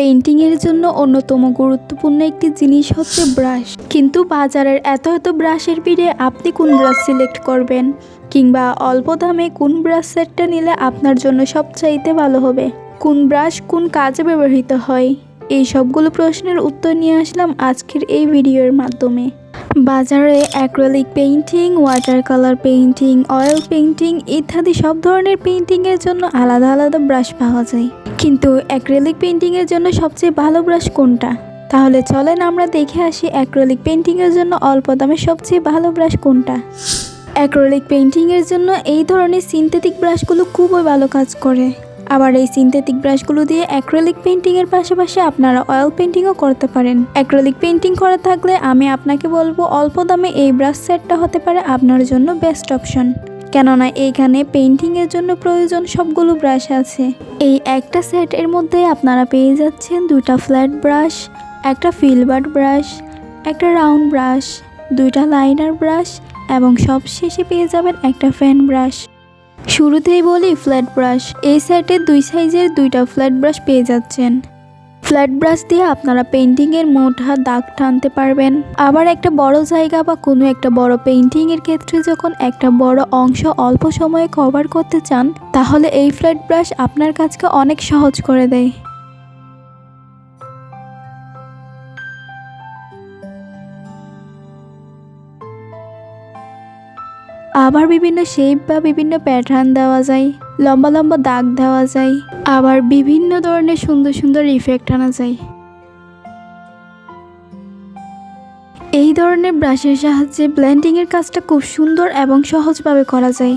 পেইন্টিংয়ের জন্য অন্যতম গুরুত্বপূর্ণ একটি জিনিস হচ্ছে ব্রাশ। কিন্তু বাজারের এত এত ব্রাশের ভিড়ে আপনি কোন ব্রাশ সিলেক্ট করবেন? কিংবা অল্প দামে কোন ব্রাশ সেটটা নিলে আপনার জন্য সবচাইতে ভালো হবে? কোন ব্রাশ কোন কাজে ব্যবহৃত হয়? এই সবগুলো প্রশ্নের উত্তর নিয়ে আসলাম আজকের এই ভিডিওর মাধ্যমে। বাজারে acrylic painting water colour painting oil painting ইত্যাদি সব ধরনের পেইন্টিংয়ের জন্য আলাদা আলাদা ব্রাশ পাওয়া যায়। কিন্তু অ্যাক্রেলিক পেইন্টিংয়ের জন্য সবচেয়ে ভালো ব্রাশ কোনটা? তাহলে চলেন আমরা দেখে আসি অ্যাক্রেলিক পেইন্টিংয়ের জন্য অল্প দামে সবচেয়ে ভালো ব্রাশ কোনটা। অ্যাক্রেলিক পেইন্টিংয়ের জন্য এই ধরনের সিনথেটিক ব্রাশগুলো খুবই ভালো কাজ করে। আবার এই সিনথেটিক ব্রাশগুলো দিয়ে অ্যাক্রেলিক পেইন্টিংয়ের পাশাপাশি আপনারা অয়েল পেন্টিংও করতে পারেন। অ্যাক্রেলিক পেন্টিং করা থাকলে আমি আপনাকে বলব অল্প দামে এই ব্রাশ সেটটা হতে পারে আপনার জন্য বেস্ট অপশন কেননা এইখানে পেইন্টিংয়ের জন্য প্রয়োজন সবগুলো ব্রাশ আছে। এই একটা সেটের মধ্যে আপনারা পেয়ে যাচ্ছেন দুটা ফ্ল্যাট ব্রাশ একটা ফিলবার্ড ব্রাশ একটা রাউন্ড ব্রাশ দুইটা লাইনার ব্রাশ এবং সব শেষে পেয়ে যাবেন একটা ফ্যান ব্রাশ শুরুতেই বলি ফ্ল্যাট ব্রাশ এই সেটে দুই সাইজের দুইটা ফ্ল্যাট ব্রাশ পেয়ে যাচ্ছেন। ফ্ল্যাট ব্রাশ দিয়ে আপনারা পেন্টিংয়ের মোটা দাগ টানতে পারবেন। আবার একটা বড় জায়গা বা কোনো একটা বড় পেন্টিংয়ের ক্ষেত্রে যখন একটা বড় অংশ অল্প সময়ে কভার করতে চান, তাহলে এই ফ্ল্যাট ব্রাশ আপনার কাজকে অনেক সহজ করে দেয়। আবার বিভিন্ন শেপ বা বিভিন্ন প্যাটার্ন দেওয়া যায়, লম্বা লম্বা দাগ দেওয়া যায়, আবার বিভিন্ন ধরনের সুন্দর সুন্দর ইফেক্ট আনা যায়। এই ধরনের ব্রাশের সাহায্যে ব্লেন্ডিংয়ের কাজটা খুব সুন্দর এবং সহজভাবে করা যায়।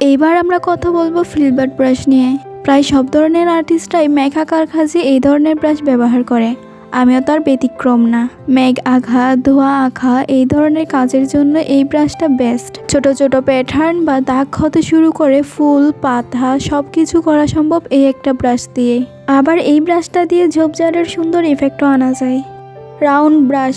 এইবার আমরা কথা বলব ফিলবার্ট ব্রাশ নিয়ে। প্রায় সব ধরনের আর্টিস্টরাই ম্যাক আঁকার কাজে এই ধরনের ব্রাশ ব্যবহার করে। আমিও তার ব্যতিক্রম না। মেঘ আঁকা ধোয়া আঁকা এই ধরনের কাজের জন্য এই ব্রাশটা বেস্ট ছোট ছোট প্যাটার্ন বা দাগ হতে শুরু করে ফুল, পাতা সব কিছু করা সম্ভব এই একটা ব্রাশ দিয়ে। আবার এই ব্রাশটা দিয়ে ঝোপঝাড়ের সুন্দর ইফেক্টও আনা যায়। রাউন্ড ব্রাশ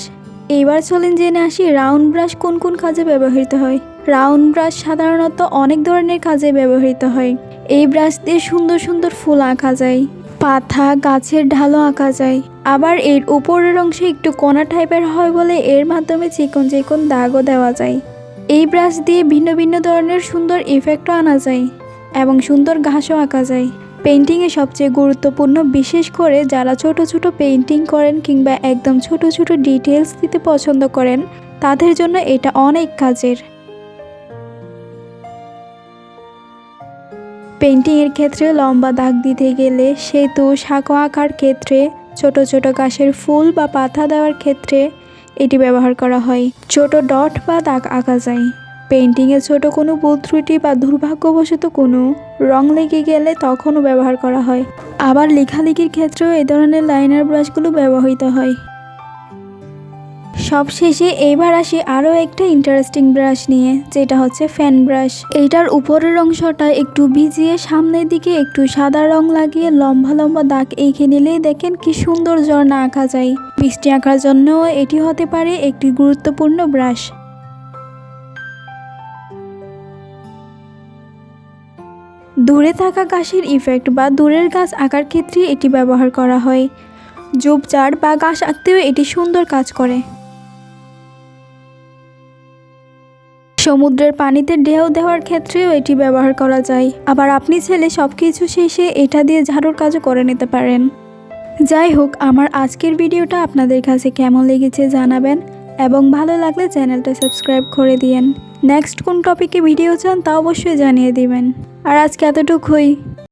এইবার চলেন জেনে আসি রাউন্ড ব্রাশ কোন কোন কাজে ব্যবহৃত হয়। রাউন্ড ব্রাশ সাধারণত অনেক ধরনের কাজে ব্যবহৃত হয়। এই ব্রাশ দিয়ে সুন্দর সুন্দর ফুল আঁকা যায়। পাতা গাছের ঢালও আঁকা যায়। আবার এর উপরের অংশে একটু কোনা টাইপের হয় বলে এর মাধ্যমে চিকন চিকন দাগও দেওয়া যায়। এই ব্রাশ দিয়ে ভিন্ন ভিন্ন ধরনের সুন্দর ইফেক্টও আনা যায় এবং সুন্দর ঘাসও আঁকা যায়। পেন্টিংয়ে সবচেয়ে গুরুত্বপূর্ণ, বিশেষ করে যারা ছোট ছোট পেন্টিং করেন কিংবা একদম ছোট ছোট ডিটেলস দিতে পছন্দ করেন, তাদের জন্য এটা অনেক কাজের। পেন্টিংয়ের ক্ষেত্রে লম্বা দাগ দিতে গেলে সেতু, সাঁকো আঁকার ক্ষেত্রে, ছোট ছোট গাছের ফুল বা পাতা দেওয়ার ক্ষেত্রে এটি ব্যবহার করা হয়। ছোট ডট বা দাগ আঁকা যায়। পেন্টিংয়ে ছোট কোনো ভুল ত্রুটি বা দুর্ভাগ্যবশত কোনো রং লেগে গেলে তখনও ব্যবহার করা হয়। আবার লেখালেখির ক্ষেত্রেও এ ধরনের লাইনার ব্রাশগুলো ব্যবহৃত হয়। সবশেষে এইবার আসি আরও একটা ইন্টারেস্টিং ব্রাশ নিয়ে, যেটা হচ্ছে ফ্যান ব্রাশ এইটার উপরের অংশটা একটু ভিজিয়ে সামনের দিকে একটু সাদা রং লাগিয়ে লম্বা লম্বা দাগ এঁকে নিলেই দেখেন কি সুন্দর ঝর্ণা আঁকা যায়। বৃষ্টি আঁকার জন্যও এটি হতে পারে একটি গুরুত্বপূর্ণ ব্রাশ দূরে থাকা গাছের ইফেক্ট বা দূরের গাছ আঁকার ক্ষেত্রে এটি ব্যবহার করা হয়। ঝোপঝাড় বা গাছ আঁকতেও এটি সুন্দর কাজ করে। সমুদ্রের পানিতে ঢেউ দেওয়ার ক্ষেত্রেও এটি ব্যবহার করা যায়। আবার আপনি ছেলে সব কিছু শেষে এটা দিয়ে ঝাড়ুর কাজও করে নিতে পারেন। যাই হোক, আমার আজকের ভিডিওটা আপনাদের কাছে কেমন লেগেছে জানাবেন এবং ভালো লাগলে চ্যানেলটা সাবস্ক্রাইব করে দিয়েন। নেক্সট কোন টপিকে ভিডিও চান তা অবশ্যই জানিয়ে দিবেন। আর আজকে এতটুকুই।